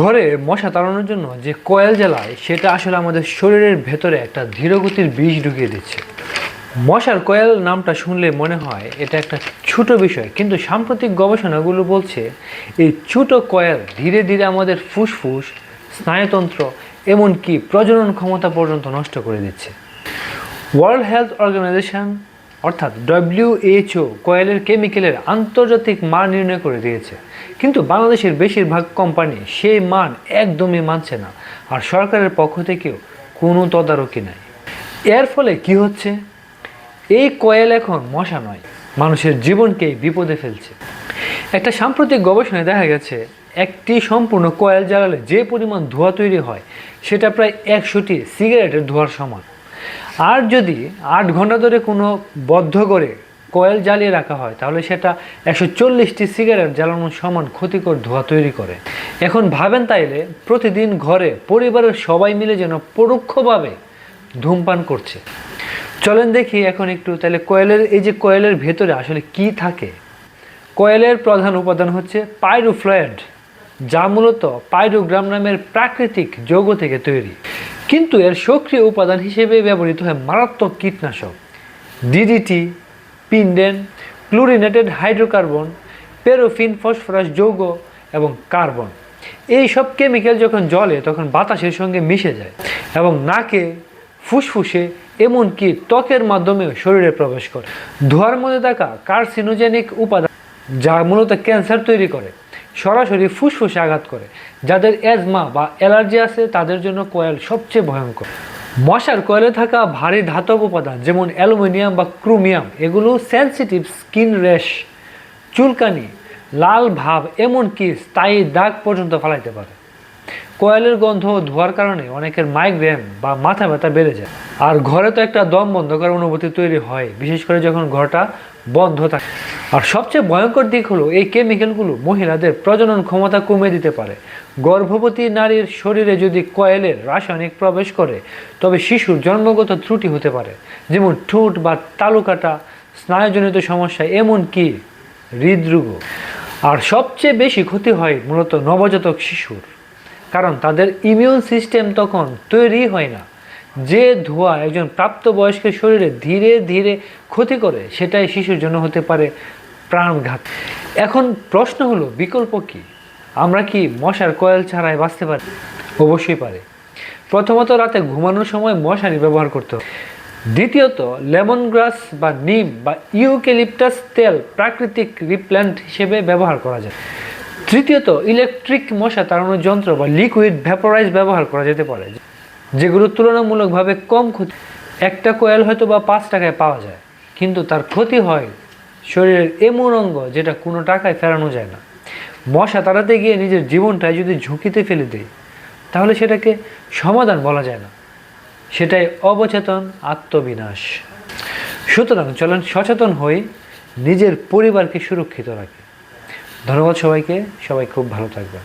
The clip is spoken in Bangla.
ঘরে মশা তাড়ানোর জন্য যে কয়েল জ্বালায়, সেটা আসলে আমাদের শরীরের ভেতরে একটা ধীরগতির বিষ ঢুকিয়ে দিচ্ছে। মশার কয়েল নামটা শুনলে মনে হয় এটা একটা ছোট বিষয়, কিন্তু সাম্প্রতিক গবেষণাগুলো বলছে এই ছোট কয়েল ধীরে ধীরে আমাদের ফুসফুস, স্নায়ুতন্ত্র, এমনকি প্রজনন ক্ষমতা পর্যন্ত নষ্ট করে দিচ্ছে। ওয়ার্ল্ড হেলথ অর্গানাইজেশন অর্থাৎ ডব্লিউএইচও কয়েলের কেমিক্যালের আন্তর্জাতিক মান নির্ণয় করে দিয়েছে। কিন্তু বাংলাদেশের বেশিরভাগ কোম্পানি সেই মান একদমই মানছে না, আর সরকারের পক্ষ থেকেও কোনো তদারকি নাই। এর ফলে কি হচ্ছে? এই কয়েল এখন মশা নয়, মানুষের জীবনকেই বিপদে ফেলছে। একটা সাম্প্রতিক গবেষণায় দেখা গেছে, একটি সম্পূর্ণ কয়েল জ্বালালে যে পরিমাণ ধোঁয়া তৈরি হয়, সেটা প্রায় একশোটি সিগারেটের ধোঁয়ার সমান। আর যদি আট ঘণ্টা ধরে কোনো বদ্ধ করে কয়েল জ্বালিয়ে রাখা হয়, তাহলে সেটা একশো চল্লিশটি সিগারেট জ্বালানোর সমান ক্ষতিকর ধোঁয়া তৈরি করে। এখন ভাবেন তাইলে প্রতিদিন ঘরে পরিবারের সবাই মিলে যেন পরোক্ষভাবে ধূমপান করছে। চলেন দেখি এখন একটু তাহলে কয়েলের, এই যে কয়েলের ভেতরে আসলে কি থাকে? কয়েলের প্রধান উপাদান হচ্ছে পাইরোফ্লয়েড, যা মূলত পাইরোগ্রাম নামের প্রাকৃতিক যৌগ থেকে তৈরি। কিন্তু এর সক্রিয় উপাদান হিসেবে ব্যবহৃত হয় মারাত্মক কীটনাশক। ডিডিটি পিন্ডেন, ক্লোরিনেটেড হাইড্রোকার্বন, পেরোফিন, ফসফরাস, যৌগ এবং কার্বন। এই সব কেমিক্যাল যখন জলে তখন বাতাসের সঙ্গে মিশে যায় এবং নাকে ফুসফুসে এমনকি ত্বকের মাধ্যমেও শরীরে প্রবেশ করে। ধোঁয়ার মধ্যে থাকা কার্সিনোজেনিক উপাদান যা মূলত ক্যান্সার তৈরি করে। সরাসরি ফুসফুসে আঘাত করে, যাদের অ্যাজমা বা অ্যালার্জি আছে তাদের জন্য কয়েল সবচেয়ে ভয়ঙ্কর। মশার কয়েলে থাকা ভারী ধাতব উপাদান যেমন অ্যালুমিনিয়াম বা ক্রোমিয়াম, এগুলো সেন্সিটিভ স্কিন র্যাশ চুলকানি, লাল ভাব, এমনকি স্থায়ী দাগ পর্যন্ত ফেলাইতে পারে। কয়েলের গন্ধ ধোয়ার কারণে অনেকের মাইগ্রেন বা মাথা ব্যথা বেড়ে যায়। আর ঘরে তো একটা দম বন্ধ করার অনুভূতি তৈরি হয়, বিশেষ করে যখন ঘরটা বন্ধ থাকে। আর সবচেয়ে ভয়ঙ্কর দিক হলো এই কেমিক্যালগুলো মহিলাদের প্রজনন ক্ষমতা কমিয়ে দিতে পারে। গর্ভবতী নারীর শরীরে যদি কয়েলের রাসায়নিক প্রবেশ করে, তবে শিশুর জন্মগত ত্রুটি হতে পারে। যেমন ঠোঁট বা তালুকাটা স্নায়ুজনিত সমস্যা, এমনকি হৃদরোগ। আর সবচেয়ে বেশি ক্ষতি হয় মূলত নবজাতক শিশুর। কারণ তাদের ইমিউন সিস্টেম তখন তৈরি হয় না। যে ধোঁয়া একজন প্রাপ্তবয়স্কের শরীরে ধীরে ধীরে ক্ষতি করে, সেটাই শিশুর জন্য হতে পারে প্রাণঘাত। এখন প্রশ্ন হলো, বিকল্প কি? আমরা কি মশার কয়েল ছাড়াই বাঁচতে পারি? অবশ্যই পারে। প্রথমত রাতে ঘুমানোর সময় মশারি ব্যবহার করতে হবে। দ্বিতীয়ত লেমন গ্রাস বা নিম বা ইউক্যালিপটাস তেল প্রাকৃতিক রিপ্ল্যান্ট হিসেবে ব্যবহার করা যায়। তৃতীয়ত ইলেকট্রিক মশা তাড়ানোর যন্ত্র বা লিকুইড ভ্যাপোরাইজ ব্যবহার করা যেতে পারে, যেগুলো তুলনামূলকভাবে কম ক্ষতি একটা কোয়েল হয়তো বা পাঁচ টাকায় পাওয়া যায়, কিন্তু তার ক্ষতি হয় শরীরের এমন অঙ্গ যেটা কোনো টাকায় ফেরানো যায় না। মশা তাড়াতে গিয়ে নিজের জীবনটাই যদি ঝুঁকিতে ফেলে দেয়, তাহলে সেটাকে সমাধান বলা যায় না। সেটাই অবচেতন আত্মবিনাশ। সুতরাং চলেন সচেতন হয়ে নিজের পরিবারকে সুরক্ষিত রাখে। ধন্যবাদ সবাইকে সবাই খুব ভালো থাকবেন।